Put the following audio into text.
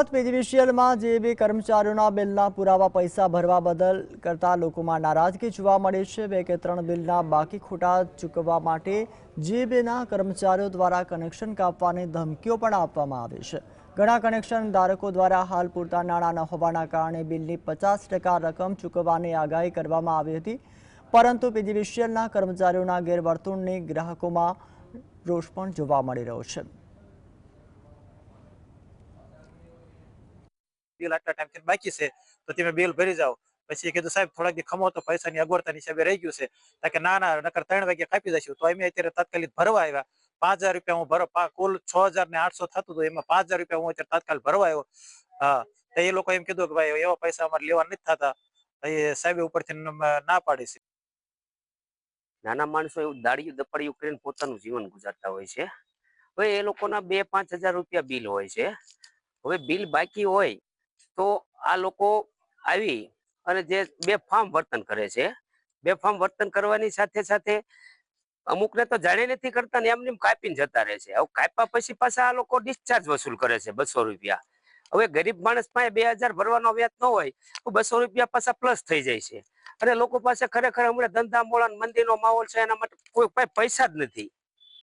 સુરત પીજીવીસીએલમાં બે કર્મચારીઓના બિલના પુરાવા પૈસા ભરવા બદલ કરતા લોકોમાં નારાજગી જોવા મળી છે. બે કે ત્રણ બિલના બાકી ખોટા ચૂકવવા માટે જેબીના કર્મચારીઓ દ્વારા કનેક્શન કાપવાની ધમકીઓ પણ આપવામાં આવી છે. ઘણા કનેક્શન ધારકો દ્વારા હાલ પૂરતા નાણાં ન હોવાના કારણે બિલની પચાસ રકમ ચૂકવવાની આગાહી કરવામાં આવી હતી. પરંતુ પીજીવીસીએલના કર્મચારીઓના ગેરવર્તુણની ગ્રાહકોમાં રોષ પણ જોવા મળી રહ્યો છે. બિલ આટલા ટાઈમથી બાકી છે, તો તમે બિલ ભરી જાઓ. પછી કીધું, સાહેબ, થોડાક ખમો તો પૈસાની અગવડતાની હિસાબે રહી ગયું છે. કે, ના ના, નકર ત્રણ વાગે કાપી જશું તો અમે અત્યારે તાત્કાલિક ભરવા આવ્યા. પાંચ હજાર રૂપિયા હું ભરો કુલ છ હજાર ને આઠસો થતું હતું, એમાં પાંચ હજાર રૂપિયા હું અત્યારે તાત્કાલિક ભરવા આવ્યો. હા, તો એ લોકો એમ કીધું કે, ભાઈ, એવા પૈસા અમારે લેવા નથી થતા. એ સાહેબ ઉપરથી ના પાડી છે. નાના માણસો એવું દાડિયું દપાડિયું કરીને પોતાનું જીવન ગુજારતા હોય છે. હવે એ લોકોના બે પાંચ હજાર રૂપિયા બિલ હોય છે. હવે બિલ બાકી હોય તો આ લોકો આવી અને જે બે ફાર્મ વર્તન કરે છે, બે ફાર્મ વર્તન કરવાની સાથે સાથે અમુકને તો જાણે નથી કરતા ને એમને એમ કાપીને જતા રહે છે. કાપ્યા પછી પાછા આ લોકો ડિસ્ચાર્જ વસૂલ કરે છે બસો રૂપિયા. હવે ગરીબ માણસ પાસે બે હજાર ભરવાનો વ્યાજ ન હોય તો બસો રૂપિયા પાછા પ્લસ થઈ જાય છે. અને લોકો પાસે ખરેખર હમણાં ધંધા મોળા મંદિરનો માહોલ છે એના માટે કોઈ પૈસા જ નથી.